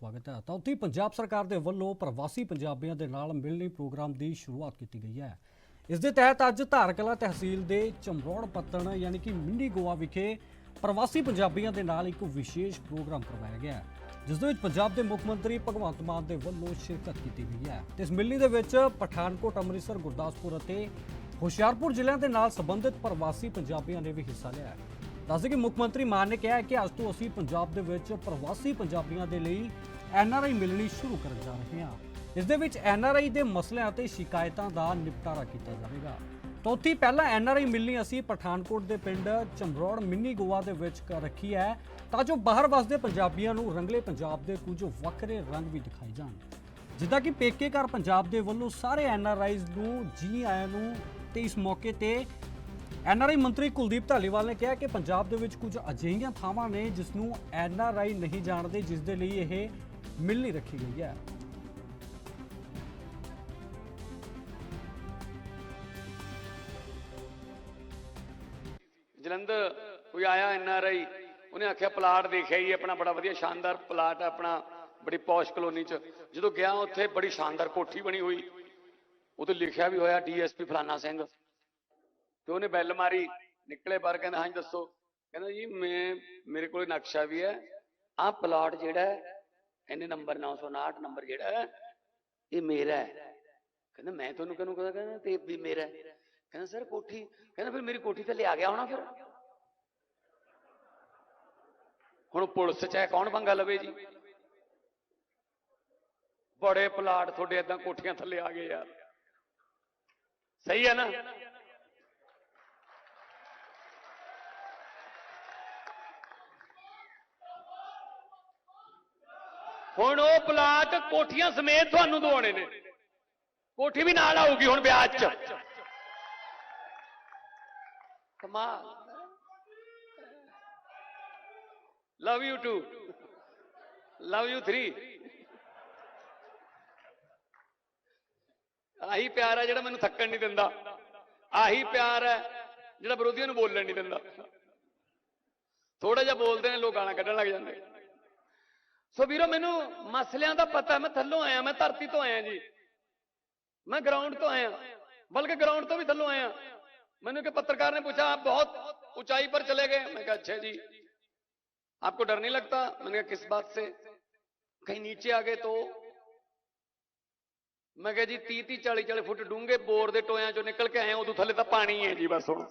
ਸਵਾਗਤ ਹੈ। ਤਾਂ ਉੱਥੇ ਪੰਜਾਬ ਸਰਕਾਰ ਦੇ ਵੱਲੋਂ ਪ੍ਰਵਾਸੀ ਪੰਜਾਬੀਆਂ ਦੇ ਨਾਲ ਮਿਲਣੀ ਪ੍ਰੋਗਰਾਮ ਦੀ ਸ਼ੁਰੂਆਤ ਕੀਤੀ ਗਈ ਹੈ। ਇਸ ਦੇ ਤਹਿਤ ਅੱਜ ਧਾਰਕਲਾ ਤਹਿਸੀਲ ਦੇ ਚਮਰੌੜ ਪੱਤਣ, ਯਾਨੀ ਕਿ ਮਿੰਡੀ ਗੋਆ ਵਿਖੇ ਪ੍ਰਵਾਸੀ ਪੰਜਾਬੀਆਂ ਦੇ ਨਾਲ ਇੱਕ ਵਿਸ਼ੇਸ਼ ਪ੍ਰੋਗਰਾਮ ਕਰਵਾਇਆ ਗਿਆ ਜਿਸ ਦੇ ਵਿੱਚ ਪੰਜਾਬ ਦੇ ਮੁੱਖ ਮੰਤਰੀ ਭਗਵੰਤ ਮਾਨ ਦੇ ਵੱਲੋਂ ਸ਼ਿਰਕਤ ਕੀਤੀ ਗਈ ਹੈ। ਤੇ ਇਸ ਮਿਲਣੀ ਦੇ ਵਿੱਚ ਪਠਾਨਕੋਟ, ਅੰਮ੍ਰਿਤਸਰ, ਗੁਰਦਾਸਪੁਰ ਅਤੇ ਹੁਸ਼ਿਆਰਪੁਰ ਜ਼ਿਲ੍ਹਿਆਂ ਦੇ ਨਾਲ ਸੰਬੰਧਿਤ ਪ੍ਰਵਾਸੀ ਪੰਜਾਬੀਆਂ ਨੇ ਵੀ ਹਿੱਸਾ ਲਿਆ ਹੈ। ਦੱਸਦੇ ਕਿ ਮੁੱਖ ਮੰਤਰੀ ਮਾਨ ਨੇ ਕਿਹਾ ਹੈ ਕਿ ਅੱਜ ਤੋਂ ਅਸੀਂ ਪੰਜਾਬ ਦੇ ਵਿੱਚ ਪ੍ਰਵਾਸੀ ਪੰਜਾਬੀਆਂ ਦੇ ਲਈ ਐਨਆਰਆਈ ਮਿਲਣੀ ਸ਼ੁਰੂ ਕਰਨ ਜਾ ਰਹੇ ਹਾਂ। ਇਸ ਦੇ ਵਿੱਚ ਐਨਆਰਆਈ ਦੇ ਮਸਲਿਆਂ ਅਤੇ ਸ਼ਿਕਾਇਤਾਂ ਦਾ ਨਿਪਟਾਰਾ ਕੀਤਾ ਜਾਵੇਗਾ। ਚੌਥੀ, ਪਹਿਲਾ ਐਨਆਰਆਈ ਮਿਲਣੀ ਅਸੀਂ ਪਠਾਨਕੋਟ ਦੇ ਪਿੰਡ ਚੰਬਰੌੜ ਮਿੰਨੀ ਗੋਆ ਦੇ ਵਿੱਚ ਕਰ ਰੱਖੀ ਹੈ ਤਾਂ ਜੋ ਬਾਹਰ ਵਸਦੇ ਪੰਜਾਬੀਆਂ ਨੂੰ ਰੰਗਲੇ ਪੰਜਾਬ ਦੇ ਕੁਝ ਵੱਖਰੇ ਰੰਗ ਵੀ ਦਿਖਾਈ ਜਾਣ। ਜਿੱਦਾਂ ਕਿ ਪੇਕੇ ਘਰ ਪੰਜਾਬ ਦੇ ਵੱਲੋਂ ਸਾਰੇ ਐਨਆਰਆਈਜ਼ ਨੂੰ ਜੀ ਆਇਆਂ ਨੂੰ ਤੇ ਇਸ ਮੌਕੇ ਤੇ ਐਨਆਰਆਈ ਮੰਤਰੀ ਕੁਲਦੀਪ ਧਾਲੀਵਾਲ ਨੇ ਕਿਹਾ ਕਿ ਪੰਜਾਬ ਦੇ ਵਿੱਚ ਕੁਝ ਅਜਿਹੀਆਂ ਥਾਵਾਂ ਨੇ ਜਿਸ ਨੂੰ ਐਨਆਰਆਈ ਨਹੀਂ ਜਾਣਦੇ, ਜਿਸ ਦੇ ਲਈ ਇਹ ਮਿਲਣੀ ਰੱਖੀ ਗਈ ਹੈ। ਜਲੰਧਰ ਕੋਈ ਆਇਆ ਐਨ ਆਰ ਆਈ? ਉਹਨੇ ਆਖਿਆ, ਪਲਾਟ ਦੇਖਿਆ ਹੀ ਆਪਣਾ ਬੜਾ ਵਧੀਆ ਸ਼ਾਨਦਾਰ ਪਲਾਟ ਹੈ, ਆਪਣਾ ਬੜੀ ਪੌਸ਼ ਕਲੋਨੀ ਚ। ਜਦੋਂ ਗਿਆ ਉੱਥੇ ਬੜੀ ਸ਼ਾਨਦਾਰ ਕੋਠੀ ਬਣੀ ਹੋਈ ਉਹਤੇ ਲਿਖਿਆ ਵੀ ਹੋਇਆ ਡੀਐਸਪੀ ਫਲਾਨਾ ਸਿੰਘ। ਤੇ ਉਹਨੇ ਬੈਲ ਮਾਰੀ, ਨਿਕਲੇ ਬਾਹਰ ਕਹਿੰਦਾ, ਹਾਂਜੀ, ਦੱਸੋ। ਕਹਿੰਦਾ, ਜੀ, ਮੈਂ, ਮੇਰੇ ਕੋਲ ਨਕਸ਼ਾ ਵੀ ਹੈ। ਆਹ ਪਲਾਟ ਜਿਹੜਾ ਹੈ, ਇਹਨੇ ਨੰਬਰ 959 ਨੰਬਰ ਜਿਹੜਾ ਹੈ, ਇਹ ਮੇਰਾ ਹੈ। ਕਹਿੰਦਾ, ਮੈਂ ਤੁਹਾਨੂੰ ਕਿਹਨੂੰ ਕਹਿੰਦਾ? ਕਹਿੰਦਾ, ਤੇ ਵੀ ਮੇਰਾ ਹੈ। ਕਹਿੰਦਾ, ਸਰ, ਕੋਠੀ। ਕਹਿੰਦਾ, ਫਿਰ ਮੇਰੀ ਕੋਠੀ ਤੇ ਲਿਆ ਗਿਆ ਹੋਣਾ ਫਿਰ? ਹੁਣ ਪੁਲਿਸ ਚ ਹੈ, ਕੌਣ ਪੰਗਾ ਲਵੇ ਜੀ? ਬੜੇ ਪਲਾਟ ਤੁਹਾਡੇ ਏਦਾਂ ਕੋਠੀਆਂ ਥੱਲੇ ਆ ਗਏ ਯਾਰ। ਸਹੀ ਹੈ ਨਾ? ਹੁਣ ਉਹ ਪਲਾਟ ਕੋਠੀਆਂ ਸਮੇਤ ਤੁਹਾਨੂੰ ਦਵਾਉਣੇ ਨੇ। ਕੋਠੀ ਵੀ ਨਾਲ ਆਊਗੀ ਹੁਣ ਵਿਆਜ ਚ। ਕਮਾਲ। Love you too love you 3 ਆਹੀ ਪਿਆਰ ਹੈ ਜਿਹੜਾ ਮੈਨੂੰ ਥੱਕਣ ਨਹੀਂ ਦਿੰਦਾ। ਆਹੀ ਪਿਆਰ ਹੈ ਜਿਹੜਾ ਵਿਰੋਧੀਆਂ ਨੂੰ ਬੋਲਣ ਨਹੀਂ ਦਿੰਦਾ। ਥੋੜਾ ਜਿਹਾ ਬੋਲਦੇ ਨੇ, ਲੋਕ ਗਾਲਾਂ ਕੱਢਣ ਲੱਗ ਜਾਂਦੇ। ਸੋ ਵੀਰੋ ਮੈਨੂੰ ਮਸਲਿਆਂ ਦਾ ਪਤਾ ਮੈਂ ਥੱਲੋਂ ਆਇਆ ਮੈਂ ਧਰਤੀ ਤੋਂ ਆਇਆ ਜੀ मैं ग्राउंड तो आया बल्कि ग्राउंड तो भी थल्लो आया मैंने के पत्रकार ने पूछा आप बहुत ऊंचाई पर चले गए मैं कहा अच्छा जी आपको डर नहीं लगता मैंने कहा किस बात से कहीं नीचे आ गए तो मैं कहा जी तीह तीह चाली चाली फुट डूंगे बोर ਦੇ ਟੋਇਆਂ ਚੋਂ ਨਿਕਲ ਕੇ ਆਏ ਉਦੋਂ ਥੱਲੇ ਤਾਂ ਪਾਣੀ ਹੈ ਜੀ ਬਸ ਹੁਣ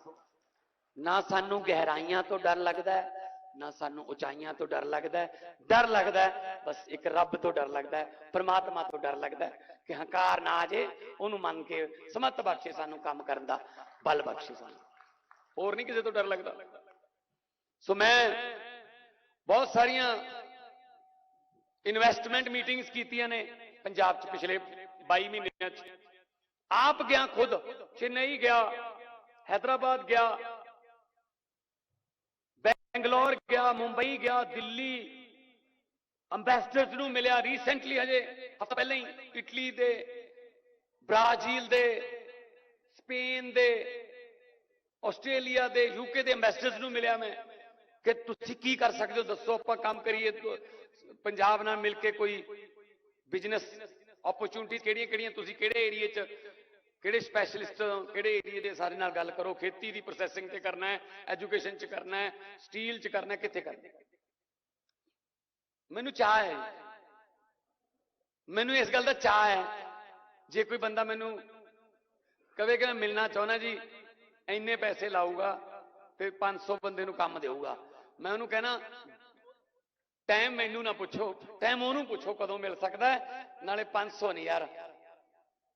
ਨਾ ਸਾਨੂੰ ਗਹਿਰਾਈਆਂ ਤੋਂ ਡਰ ਲੱਗਦਾ ਹੈ ਨਾ ਸਾਨੂੰ ਉਚਾਈਆਂ ਤੋਂ ਡਰ ਲੱਗਦਾ ਹੈ, ਡਰ ਲੱਗਦਾ ਹੈ, ਬਸ ਇੱਕ ਰੱਬ ਤੋਂ ਡਰ ਲੱਗਦਾ ਹੈ, ਪ੍ਰਮਾਤਮਾ ਤੋਂ ਡਰ ਲੱਗਦਾ ਹੈ ਕਿ ਹੰਕਾਰ ਨਾ ਆ ਜੇ, ਉਹਨੂੰ ਮੰਨ ਕੇ ਸਮਤ ਬਖਸ਼ੇ ਸਾਨੂੰ ਕੰਮ ਕਰਨ ਦਾ, ਬਲ ਬਖਸ਼ੇ ਸਾਨੂੰ। ਹੋਰ ਨਹੀਂ ਕਿਸੇ ਤੋਂ ਡਰ ਲੱਗਦਾ। ਸੋ ਮੈਂ ਬਹੁਤ ਸਾਰੀਆਂ ਇਨਵੈਸਟਮੈਂਟ ਮੀਟਿੰਗਸ ਕੀਤੀਆਂ ਨੇ ਪੰਜਾਬ 'ਚ ਪਿਛਲੇ 22 ਮਹੀਨਿਆਂ 'ਚ। ਆਪ ਗਿਆ ਖੁਦ, ਚੇਨਈ ਗਿਆ, ਹੈਦਰਾਬਾਦ ਗਿਆ ਗਿਆ ਮੁੰਬਈ ਗਿਆ, ਦਿੱਲੀ। ਅੰਬੈਸਡਰਸ ਨੂੰ ਮਿਲਿਆ ਰੀਸੈਂਟਲੀ ਹਜੇ, ਹਫਤਾ ਪਹਿਲਾਂ ਹੀ, ਇਟਲੀ ਦੇ, ਬ੍ਰਾਜ਼ੀਲ ਦੇ, ਸਪੇਨ ਦੇ, ਆਸਟ੍ਰੇਲੀਆ ਦੇ ਯੂਕੇ ਦੇ ਅੰਬੈਸਡਰਸ ਨੂੰ ਮਿਲਿਆ ਮੈਂ, ਕਿ ਤੁਸੀਂ ਕੀ ਕਰ ਸਕਦੇ ਹੋ? ਦੱਸੋ, ਆਪਾਂ ਕੰਮ ਕਰੀਏ ਪੰਜਾਬ ਨਾਲ ਮਿਲ ਕੇ ਕੋਈ ਬਿਜ਼ਨਸ ਓਪਰਚੁਨਿਟੀ ਕਿਹੜੀਆਂ ਕਿਹੜੀਆਂ ਤੁਸੀਂ ਕਿਹੜੇ ਏਰੀਏ 'ਚ ਕਿਹੜੇ ਸਪੈਸ਼ਲਿਸਟ ਕਿਹੜੇ ਏਰੀਏ ਦੇ ਸਾਰੇ ਨਾਲ ਗੱਲ ਕਰੋ, ਖੇਤੀ ਦੀ ਪ੍ਰੋਸੈਸਿੰਗ ਤੇ ਕਰਨਾ ਹੈ ਐਜੂਕੇਸ਼ਨ 'ਚ ਕਰਨਾ ਹੈ ਸਟੀਲ 'ਚ ਕਰਨਾ ਹੈ, ਕਿੱਥੇ ਕਰਨਾ ਮੈਨੂੰ ਚਾਹ ਹੈ। ਮੈਨੂੰ ਇਸ ਗੱਲ ਦਾ ਚਾਹ ਹੈ। ਜੇ ਕੋਈ ਬੰਦਾ ਮੈਨੂੰ ਕਵੇ ਕਿ ਮੈਂ ਮਿਲਣਾ ਚਾਹੁੰਦਾ ਜੀ, ਇੰਨੇ ਪੈਸੇ ਲਾਊਗਾ ਤੇ 500 ਬੰਦੇ ਨੂੰ ਕੰਮ ਦੇਊਗਾ। ਮੈਂ ਉਹਨੂੰ ਕਹਿਣਾ ਟਾਈਮ ਮੈਨੂੰ ਨਾ ਪੁੱਛੋ ਟਾਈਮ ਉਹਨੂੰ ਪੁੱਛੋ ਕਦੋਂ ਮਿਲ ਸਕਦਾ ਹੈ, ਨਾਲੇ 500 ਨਹੀਂ ਯਾਰ।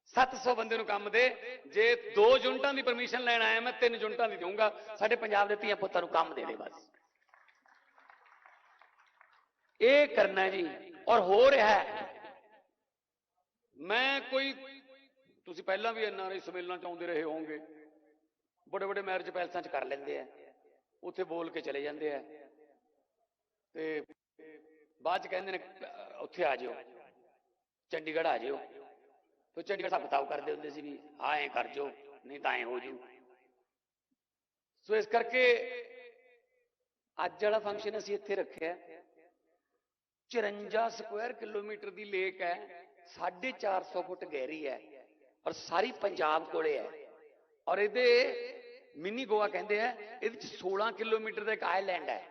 700 ਬੰਦੇ ਨੂੰ ਕੰਮ ਦੇ। ਜੇ ਦੋ ਯੂਨਿਟਾਂ ਦੀ ਪਰਮਿਸ਼ਨ ਲੈਣ ਆਇਆ ਮੈਂ, ਤਿੰਨ ਯੂਨਿਟਾਂ ਦੀ ਦਊਂਗਾ। ਸਾਡੇ ਪੰਜਾਬ ਦੇ ਧੀਆਂ ਪੁੱਤਾਂ ਨੂੰ ਕੰਮ ਦੇ ਦੇ ਬਸ। ਇਹ ਕਰਨਾ ਜੀ, ਔਰ ਹੋ ਰਿਹਾ ਹੈ। ਮੈਂ ਕੋਈ, ਤੁਸੀਂ ਪਹਿਲਾਂ ਵੀ ਐਨਆਰਆਈ ਸੰਮੇਲਨਾਂ ਚ ਆਉਂਦੇ ਰਹੇ ਹੋਵੋਗੇ। ਬੜੇ ਬੜੇ ਮੈਰਿਜ ਪੈਲਸਾਂ ਚ ਕਰ ਲੈਂਦੇ ਆ। ਉੱਥੇ ਬੋਲ ਕੇ ਚਲੇ ਜਾਂਦੇ ਆ। ਤੇ ਬਾਅਦ ਚ ਕਹਿੰਦੇ ਨੇ ਉੱਥੇ ਆ ਜਿਓ। ਚੰਡੀਗੜ੍ਹ ਆ ਜਿਓ। ਤੇ ਚੰਡੀਗੜ੍ਹ ਸਭ ਬਤਾਓ ਕਰਦੇ ਹੁੰਦੇ ਸੀ ਵੀ ਆ ਐ ਕਰ ਜੋ ਨਹੀਂ ਤਾਂ ਐ ਹੋ ਜੂ ਸੋ ਇਸ ਕਰਕੇ ਅੱਜ ਵਾਲਾ ਫੰਕਸ਼ਨ ਅਸੀਂ ਇੱਥੇ ਰੱਖਿਆ 54 ਸਕੁਆਇਰ ਕਿਲੋਮੀਟਰ ਦੀ ਲੇਕ ਹੈ 450 ਫੁੱਟ ਗਹਿਰੀ ਹੈ ਔਰ ਸਾਰੀ ਪੰਜਾਬ ਕੋਲੇ ਹੈ। ਔਰ ਇਹਦੇ ਮਿਨੀ ਗੋਆ ਕਹਿੰਦੇ ਆ, ਇਹਦੇ ਚ 16 ਕਿਲੋਮੀਟਰ ਦਾ ਇੱਕ ਆਈਲੈਂਡ ਹੈ।